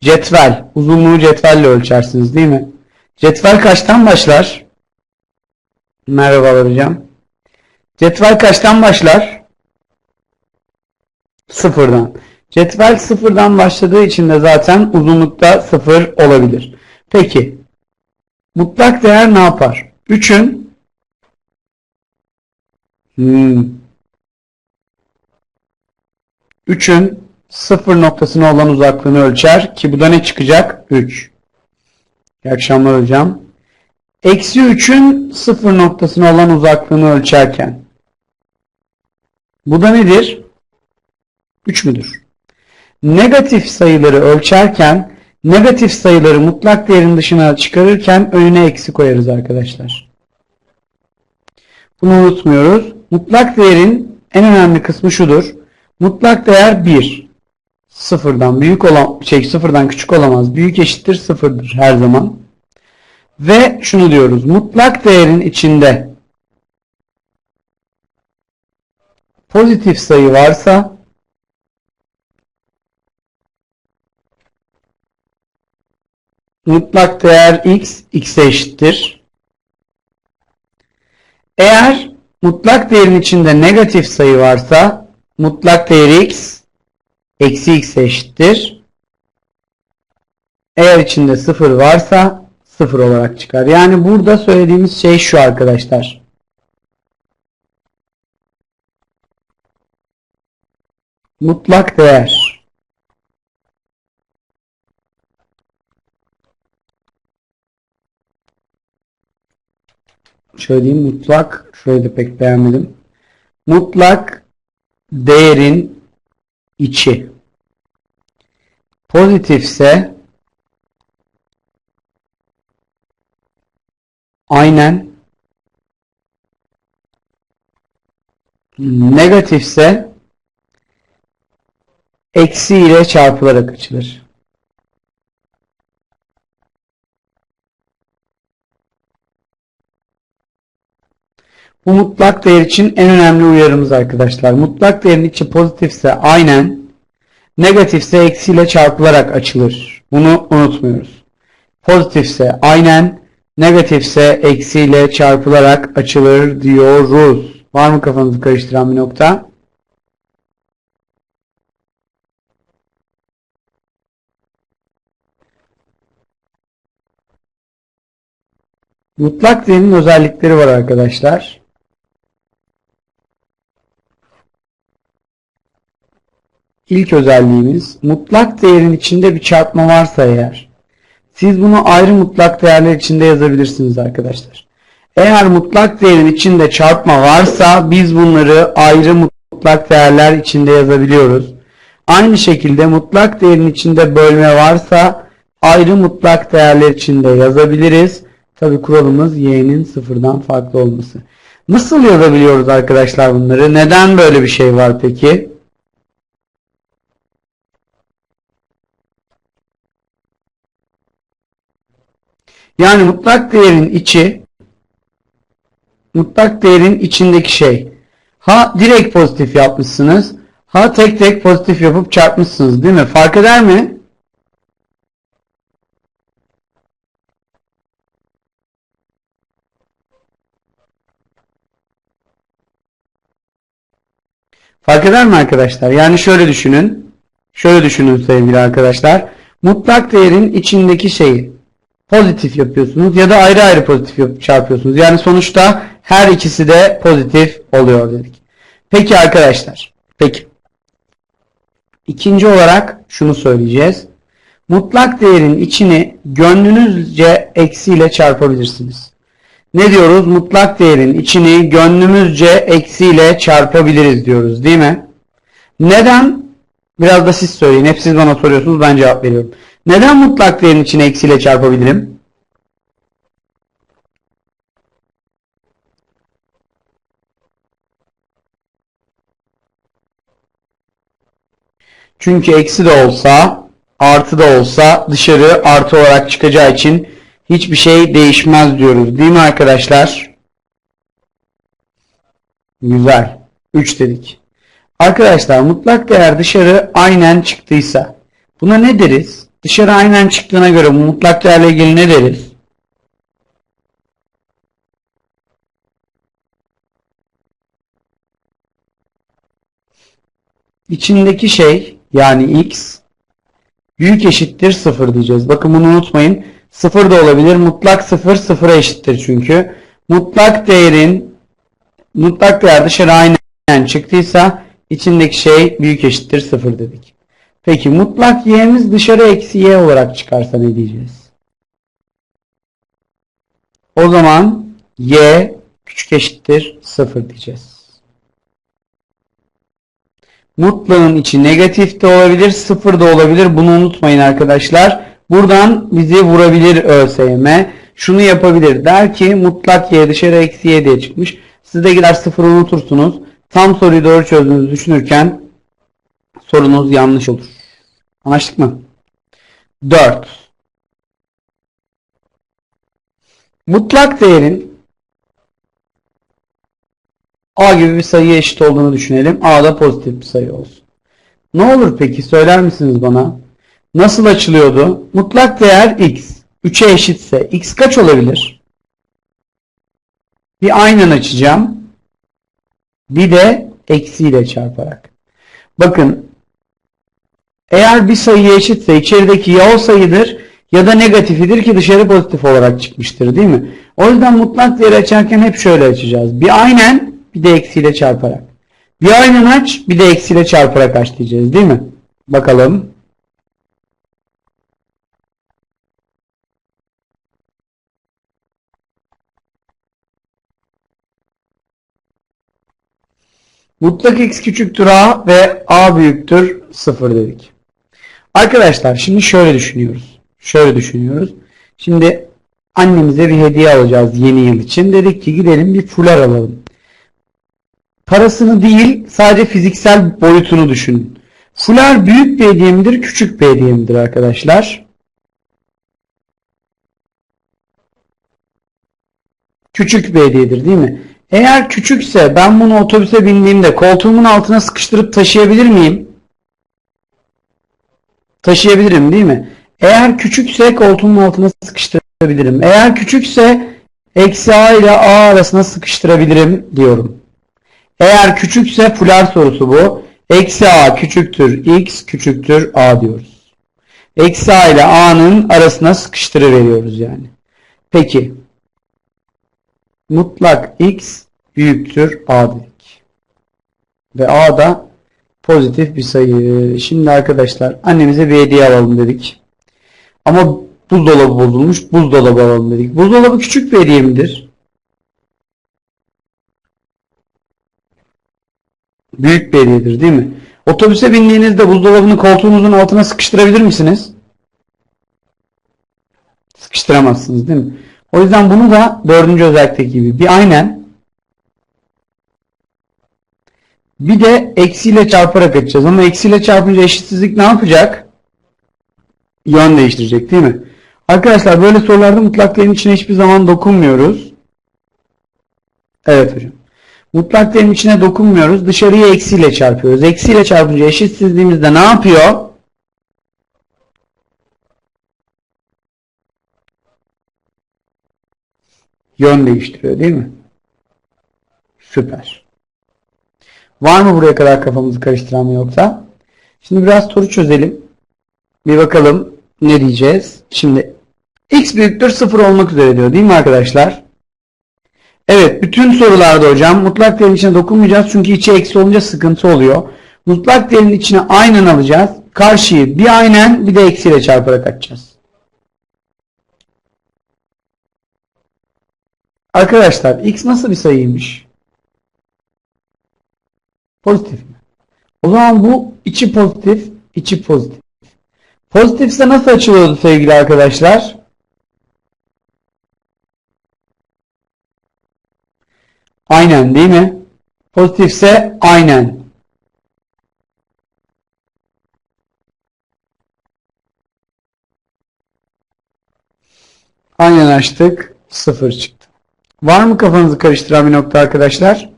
Cetvel. Uzunluğu cetvelle ölçersiniz değil mi? Cetvel kaçtan başlar? Merhabalar hocam. Cetvel kaçtan başlar? Sıfırdan. Cetvel sıfırdan başladığı için de zaten uzunlukta sıfır olabilir. Peki. Mutlak değer ne yapar? 3'ün hmm, 3'ün sıfır noktasına olan uzaklığını ölçer ki bu da ne çıkacak? 3. İyi akşamlar hocam. Eksi 3'ün sıfır noktasına olan uzaklığını ölçerken bu da nedir? 3 müdür? Negatif sayıları ölçerken negatif sayıları mutlak değerin dışına çıkarırken önüne eksi koyarız arkadaşlar. Bunu unutmuyoruz. Mutlak değerin en önemli kısmı şudur. Mutlak değer 1. Sıfırdan büyük olan şey sıfırdan küçük olamaz. Büyük eşittir sıfırdır her zaman. Ve şunu diyoruz. Mutlak değerin içinde pozitif sayı varsa mutlak değer x x'e eşittir. Eğer mutlak değerin içinde negatif sayı varsa mutlak değer x eksi x'e eşittir. Eğer içinde sıfır varsa sıfır olarak çıkar. Yani burada söylediğimiz şey şu arkadaşlar. Mutlak değer şöyle diyeyim mutlak şöyle de pek beğenmedim. Mutlak değerin içi pozitifse aynen negatifse eksi ile çarpılarak açılır. Bu mutlak değer için en önemli uyarımız arkadaşlar. Mutlak değerin içi pozitifse aynen, negatifse eksiyle çarpılarak açılır. Bunu unutmuyoruz. Pozitifse aynen, negatifse eksiyle çarpılarak açılır diyoruz. Var mı kafanızı karıştıran bir nokta? Mutlak değerin özellikleri var arkadaşlar. İlk özelliğimiz mutlak değerin içinde bir çarpma varsa eğer siz bunu ayrı mutlak değerler içinde yazabilirsiniz arkadaşlar. Eğer mutlak değerin içinde çarpma varsa biz bunları ayrı mutlak değerler içinde yazabiliyoruz. Aynı şekilde mutlak değerin içinde bölme varsa ayrı mutlak değerler içinde yazabiliriz. Tabi kuralımız y'nin sıfırdan farklı olması. Nasıl yazabiliyoruz arkadaşlar bunları? Neden böyle bir şey var peki? Yani mutlak değerin içi mutlak değerin içindeki şey. Ha direkt pozitif yapmışsınız. Ha tek tek pozitif yapıp çarpmışsınız değil mi? Fark eder mi? Fark eder mi arkadaşlar? Yani şöyle düşünün. Şöyle düşünün sevgili arkadaşlar. Mutlak değerin içindeki şeyi pozitif yapıyorsunuz ya da ayrı ayrı pozitif çarpıyorsunuz. Yani sonuçta her ikisi de pozitif oluyor dedik. Peki arkadaşlar. Peki. İkinci olarak şunu söyleyeceğiz. Mutlak değerin içini gönlünüzce eksiyle çarpabilirsiniz. Ne diyoruz? Mutlak değerin içini gönlümüzce eksiyle çarpabiliriz diyoruz değil mi? Neden? Biraz da siz söyleyin. Hep siz bana soruyorsunuz ben cevap veriyorum. Neden mutlak değerin içine eksiyle çarpabilirim? Çünkü eksi de olsa artı da olsa dışarı artı olarak çıkacağı için hiçbir şey değişmez diyoruz. Değil mi arkadaşlar? Güzel. 3 dedik. Arkadaşlar mutlak değer dışarı aynen çıktıysa buna ne deriz? Dışarı aynen çıktığına göre bu mutlak değerle ilgili ne deriz? İçindeki şey yani x büyük eşittir 0 diyeceğiz. Bakın bunu unutmayın. 0 da olabilir. Mutlak 0 sıfıra eşittir çünkü. Mutlak değerin mutlak değer dışarı aynen çıktıysa içindeki şey büyük eşittir 0 dedik. Peki mutlak y'miz dışarı eksi y olarak çıkarsa ne diyeceğiz? O zaman y küçük eşittir 0 diyeceğiz. Mutlağın içi negatif de olabilir, sıfır da olabilir. Bunu unutmayın arkadaşlar. Buradan bizi vurabilir ÖSYM. Şunu yapabilir. Der ki mutlak y dışarı eksi y diye çıkmış. Siz de gider sıfırı unutursunuz. Tam soruyu doğru çözdüğünüzü düşünürken sorunuz yanlış olur. Anlaştık mı? 4. Mutlak değerin A gibi bir sayıya eşit olduğunu düşünelim. A da pozitif bir sayı olsun. Ne olur peki söyler misiniz bana? Nasıl açılıyordu? Mutlak değer x. 3'e eşitse x kaç olabilir? Bir aynen açacağım. Bir de eksiyle çarparak. Bakın eğer bir sayıya eşitse içerideki ya o sayıdır ya da negatifidir ki dışarı pozitif olarak çıkmıştır değil mi? O yüzden mutlak değer açarken hep şöyle açacağız. Bir aynen bir de eksiyle çarparak. Bir aynen aç bir de eksiyle çarparak aç diyeceğiz değil mi? Bakalım. Mutlak x küçüktür a ve a büyüktür 0 dedik. Arkadaşlar şimdi şöyle düşünüyoruz. Şöyle düşünüyoruz. Şimdi annemize bir hediye alacağız yeni yıl için. Dedik ki gidelim bir fular alalım. Parasını değil sadece fiziksel boyutunu düşünün. Fular büyük bir hediye midir, küçük bir hediye midir arkadaşlar? Küçük bir hediyedir değil mi? Eğer küçükse ben bunu otobüse bindiğimde koltuğumun altına sıkıştırıp taşıyabilir miyim? Taşıyabilirim değil mi? Eğer küçükse koltuğumun altına sıkıştırabilirim. Eğer küçükse eksi a ile a arasına sıkıştırabilirim diyorum. Eğer küçükse fular sorusu bu. Eksi a küçüktür x küçüktür a diyoruz. Eksi a ile a'nın arasına sıkıştırıveriyoruz yani. Peki mutlak x büyüktür a dedik. Ve a da pozitif bir sayı. Şimdi arkadaşlar annemize bir hediye alalım dedik. Ama buzdolabı bozulmuş. Buzdolabı alalım dedik. Buzdolabı küçük bir hediye midir? Büyük bir hediyedir değil mi? Otobüse bindiğinizde buzdolabını koltuğunuzun altına sıkıştırabilir misiniz? Sıkıştıramazsınız değil mi? O yüzden bunu da dördüncü özellikteki gibi bir aynen bir de eksiyle çarparak açacağız. Ama eksiyle çarpınca eşitsizlik ne yapacak? Yön değiştirecek değil mi? Arkadaşlar böyle sorularda mutlak değerin içine hiçbir zaman dokunmuyoruz. Evet hocam. Mutlak değerin içine dokunmuyoruz. Dışarıya eksiyle çarpıyoruz. Eksiyle çarpınca eşitsizliğimizde ne yapıyor? Yön değiştiriyor değil mi? Süper. Var mı buraya kadar kafamızı karıştıran mı yoksa? Şimdi biraz soru çözelim. Bir bakalım ne diyeceğiz. Şimdi x büyüktür 0 olmak üzere diyor değil mi arkadaşlar? Evet bütün sorularda hocam mutlak değerin içine dokunmayacağız çünkü içi eksi olunca sıkıntı oluyor. Mutlak değerin içine aynen alacağız. Karşıyı bir aynen bir de eksiyle çarparak açacağız. Arkadaşlar x nasıl bir sayıymış? Pozitif mi? O zaman bu içi pozitif, içi pozitif. Pozitifse nasıl açılıyordu sevgili arkadaşlar? Aynen değil mi? Pozitifse aynen. Aynen açtık. Sıfır çıktı. Var mı kafanızı karıştıran bir nokta arkadaşlar?